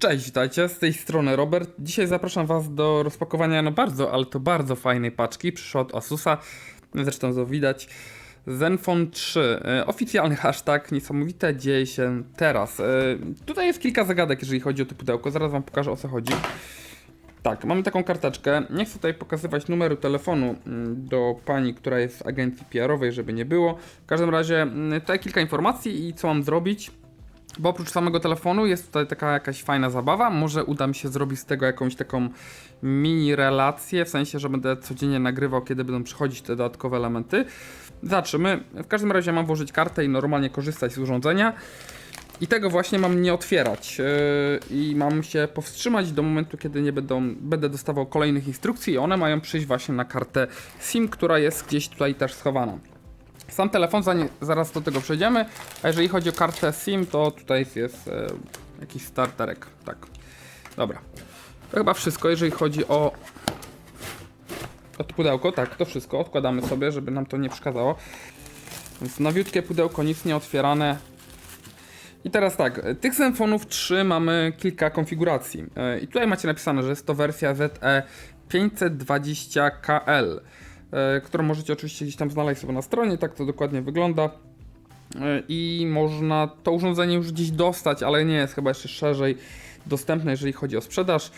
Cześć, witajcie, z tej strony Robert. Dzisiaj zapraszam Was do rozpakowania no bardzo, ale to bardzo fajnej paczki. Przyszła od Asusa, zresztą to widać. Zenfone 3, e, oficjalny hashtag, niesamowite dzieje się teraz. E, tutaj jest kilka zagadek, jeżeli chodzi o to pudełko, zaraz Wam pokażę o co chodzi. Tak, mamy taką karteczkę. Nie chcę tutaj pokazywać numeru telefonu mm, do pani, która jest z agencji PR-owej, żeby nie było. W każdym razie mm, tutaj kilka informacji i co mam zrobić. Bo oprócz samego telefonu jest tutaj taka jakaś fajna zabawa. Może uda mi się zrobić z tego jakąś taką mini relację, w sensie, że będę codziennie nagrywał, kiedy będą przychodzić te dodatkowe elementy. Zobaczymy. W każdym razie mam włożyć kartę i normalnie korzystać z urządzenia. I tego właśnie mam nie otwierać yy, i mam się powstrzymać do momentu, kiedy nie będą, będę dostawał kolejnych instrukcji i one mają przyjść właśnie na kartę SIM, która jest gdzieś tutaj też schowana. Sam telefon, zanim, zaraz do tego przejdziemy, a jeżeli chodzi o kartę SIM, to tutaj jest e, jakiś starterek, tak. Dobra. To chyba wszystko, jeżeli chodzi o, o to pudełko, tak, to wszystko, odkładamy sobie, żeby nam to nie przeszkadzało. Więc nowiutkie pudełko, nic nie otwierane, i teraz tak, tych Zenfonów 3 mamy kilka konfiguracji. E, I tutaj macie napisane, że jest to wersja ZE 520KL, e, którą możecie oczywiście gdzieś tam znaleźć sobie na stronie, tak to dokładnie wygląda. E, I można to urządzenie już gdzieś dostać, ale nie jest chyba jeszcze szerzej dostępne, jeżeli chodzi o sprzedaż.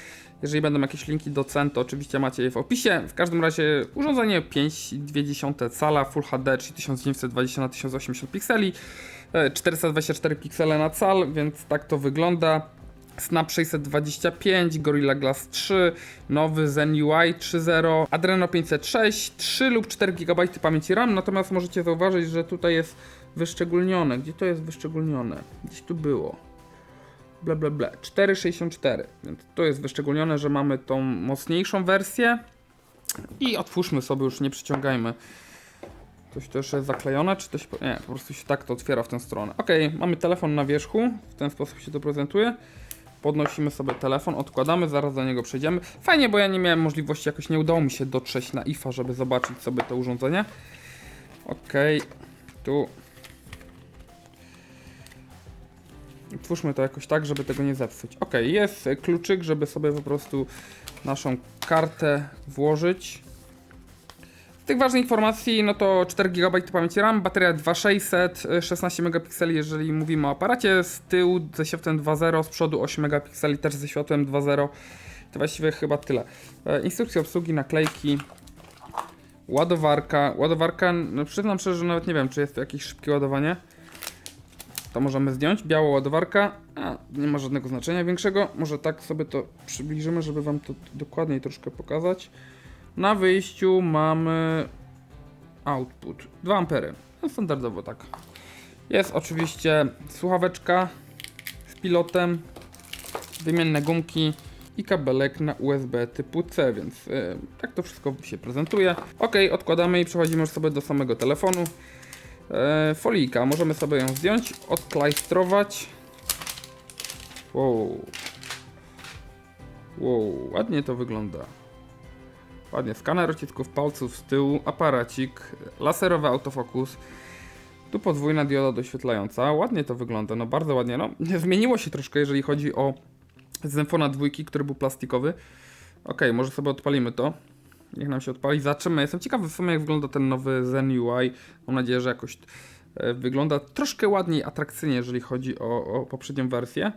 Jeżeli będą jakieś linki do cen, to oczywiście macie je w opisie. W każdym razie urządzenie 5,2 cala Full HD 3920 na 1080 pikseli, e, 424 piksele na cal, więc tak to wygląda. Snap 625, Gorilla Glass 3, nowy Zen UI 3.0, Adreno 506, 3 lub 4 GB pamięci RAM, natomiast możecie zauważyć, że tutaj jest wyszczególnione. Gdzie to jest wyszczególnione? Gdzieś tu było. Bla bla bla 464 więc to jest wyszczególnione, że mamy tą mocniejszą wersję. I otwórzmy sobie, już nie przyciągajmy. Coś to jeszcze jest zaklejone, czy coś, nie, po prostu się tak to otwiera w tę stronę. Ok, mamy telefon na wierzchu, w ten sposób się to prezentuje podnosimy sobie telefon, odkładamy, zaraz do niego przejdziemy fajnie, bo ja nie miałem możliwości, jakoś nie udało mi się dotrzeć na IFA, żeby zobaczyć sobie to urządzenie ok, tu Twórzmy to jakoś tak, żeby tego nie zepsuć. Ok, jest kluczyk, żeby sobie po prostu naszą kartę włożyć. Tych ważnych informacji, no to 4 GB pamięci RAM, bateria 2600, 16 megapikseli, jeżeli mówimy o aparacie, z tyłu ze światłem 2.0, z przodu 8 megapikseli, też ze światłem 2.0. To właściwie chyba tyle. E, instrukcja obsługi, naklejki, ładowarka. Ładowarka, no przyznam szczerze, że nawet nie wiem, czy jest to jakieś szybkie ładowanie. To możemy zdjąć. Biała ładowarka. A, nie ma żadnego znaczenia większego. Może tak sobie to przybliżymy, żeby Wam to dokładniej troszkę pokazać. Na wyjściu mamy output 2 ampery. No, standardowo tak. Jest oczywiście słuchaweczka z pilotem, wymienne gumki i kabelek na USB typu C, więc yy, tak to wszystko się prezentuje. Ok, odkładamy i przechodzimy już sobie do samego telefonu. E, folika, możemy sobie ją zdjąć, odklajstrować. Wow. Wow, ładnie to wygląda. Ładnie, skaner odcisków palców z tyłu, aparacik, laserowy autofokus. Tu podwójna dioda doświetlająca. Ładnie to wygląda, no bardzo ładnie. No, zmieniło się troszkę, jeżeli chodzi o Zenfona 2, który był plastikowy. Ok, może sobie odpalimy to. Niech nam się odpali. Zaczynamy. Jestem ciekawy w sumie jak wygląda ten nowy Zen UI. Mam nadzieję, że jakoś e, wygląda troszkę ładniej, atrakcyjnie, jeżeli chodzi o, o poprzednią wersję.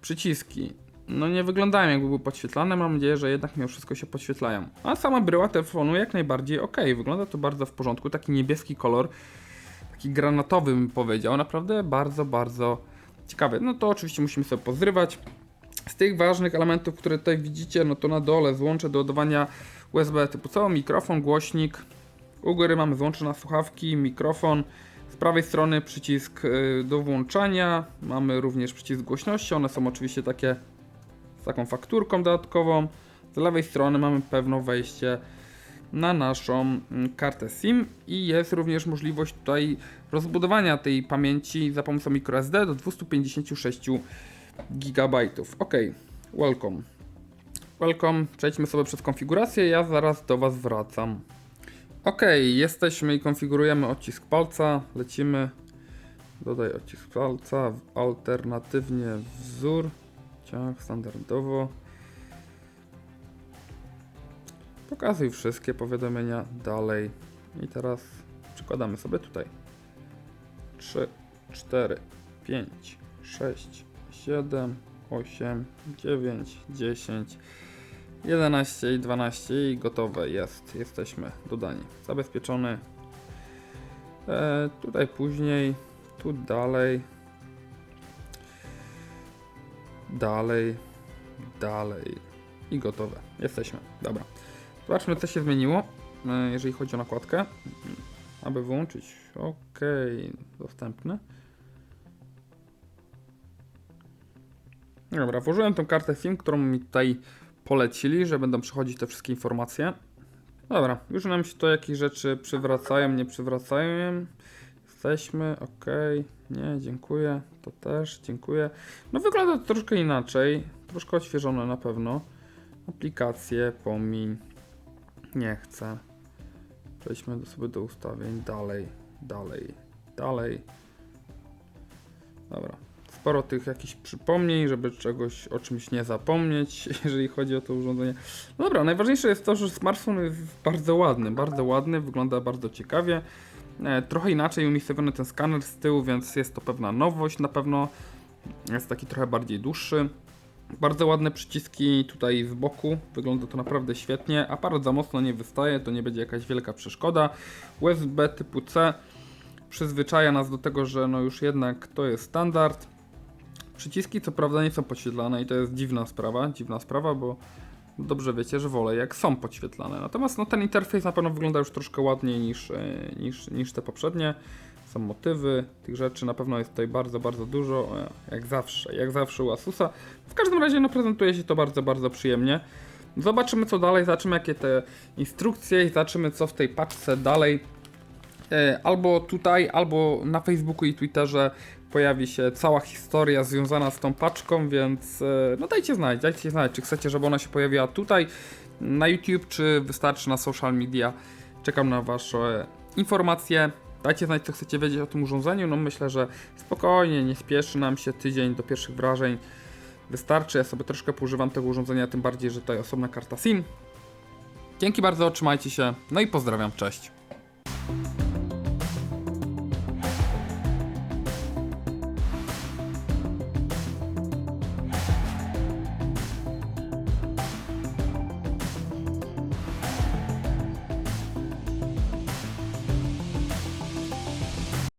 Przyciski. No nie wyglądają jakby były podświetlane, mam nadzieję, że jednak mimo wszystko się podświetlają. A sama bryła telefonu jak najbardziej ok, wygląda to bardzo w porządku, taki niebieski kolor, taki granatowy bym powiedział, naprawdę bardzo, bardzo ciekawy. No to oczywiście musimy sobie pozrywać. Z tych ważnych elementów, które tutaj widzicie, no to na dole złącze do ładowania USB typu C, mikrofon, głośnik. U góry mamy złącze na słuchawki, mikrofon. Z prawej strony przycisk y, do włączania. Mamy również przycisk głośności. One są oczywiście takie taką fakturką dodatkową. Z lewej strony mamy pewne wejście na naszą mm, kartę SIM i jest również możliwość tutaj rozbudowania tej pamięci za pomocą microSD do 256 GB. Ok, welcome. Welcome, przejdźmy sobie przez konfigurację, ja zaraz do Was wracam. Ok, jesteśmy i konfigurujemy odcisk palca, lecimy. Dodaj odcisk palca, alternatywnie wzór. Ciach, standardowo. Pokazuj wszystkie powiadomienia dalej. I teraz przykładamy sobie tutaj. 3, 4, 5, 6, 7, 8, 9, 10, 11 i 12 i gotowe jest. Jesteśmy dodani. Zabezpieczony. E, tutaj później, tu dalej. Dalej, dalej i gotowe. Jesteśmy. Dobra. Zobaczmy, co się zmieniło, e, jeżeli chodzi o nakładkę. Aby wyłączyć. OK, dostępny. Dobra, włożyłem tą kartę SIM, którą mi tutaj polecili, że będą przychodzić te wszystkie informacje. Dobra, już nam się to jakieś rzeczy przywracają, nie przywracają. Jesteśmy, ok, nie, dziękuję, to też, dziękuję. No wygląda to troszkę inaczej, troszkę odświeżone na pewno. Aplikacje, pomiń, nie chcę. Przejdźmy do, sobie do ustawień, dalej, dalej, dalej. Dobra, sporo tych jakichś przypomnień, żeby czegoś o czymś nie zapomnieć, jeżeli chodzi o to urządzenie. No dobra, najważniejsze jest to, że smartfon jest bardzo ładny, bardzo ładny, wygląda bardzo ciekawie. E, trochę inaczej umiejscowiony ten skaner z tyłu, więc jest to pewna nowość na pewno. Jest taki trochę bardziej dłuższy. Bardzo ładne przyciski tutaj z boku, wygląda to naprawdę świetnie. Aparat za mocno nie wystaje, to nie będzie jakaś wielka przeszkoda. USB typu C przyzwyczaja nas do tego, że no już jednak to jest standard. Przyciski co prawda nie są podświetlane i to jest dziwna sprawa, dziwna sprawa, bo dobrze wiecie, że wolę jak są podświetlane. Natomiast no, ten interfejs na pewno wygląda już troszkę ładniej niż, e, niż, niż te poprzednie. Są motywy, tych rzeczy na pewno jest tutaj bardzo, bardzo dużo, e, jak zawsze, jak zawsze u Asusa. W każdym razie no, prezentuje się to bardzo, bardzo przyjemnie. Zobaczymy co dalej, zobaczymy jakie te instrukcje i zobaczymy co w tej paczce dalej albo tutaj, albo na Facebooku i Twitterze pojawi się cała historia związana z tą paczką, więc e, no dajcie znać, dajcie znać, czy chcecie, żeby ona się pojawiła tutaj na YouTube, czy wystarczy na social media. Czekam na wasze informacje. Dajcie znać, co chcecie wiedzieć o tym urządzeniu. No myślę, że spokojnie, nie spieszy nam się tydzień do pierwszych wrażeń. Wystarczy, ja sobie troszkę poużywam tego urządzenia, tym bardziej, że tutaj osobna karta SIM. Dzięki bardzo, trzymajcie się, no i pozdrawiam, cześć.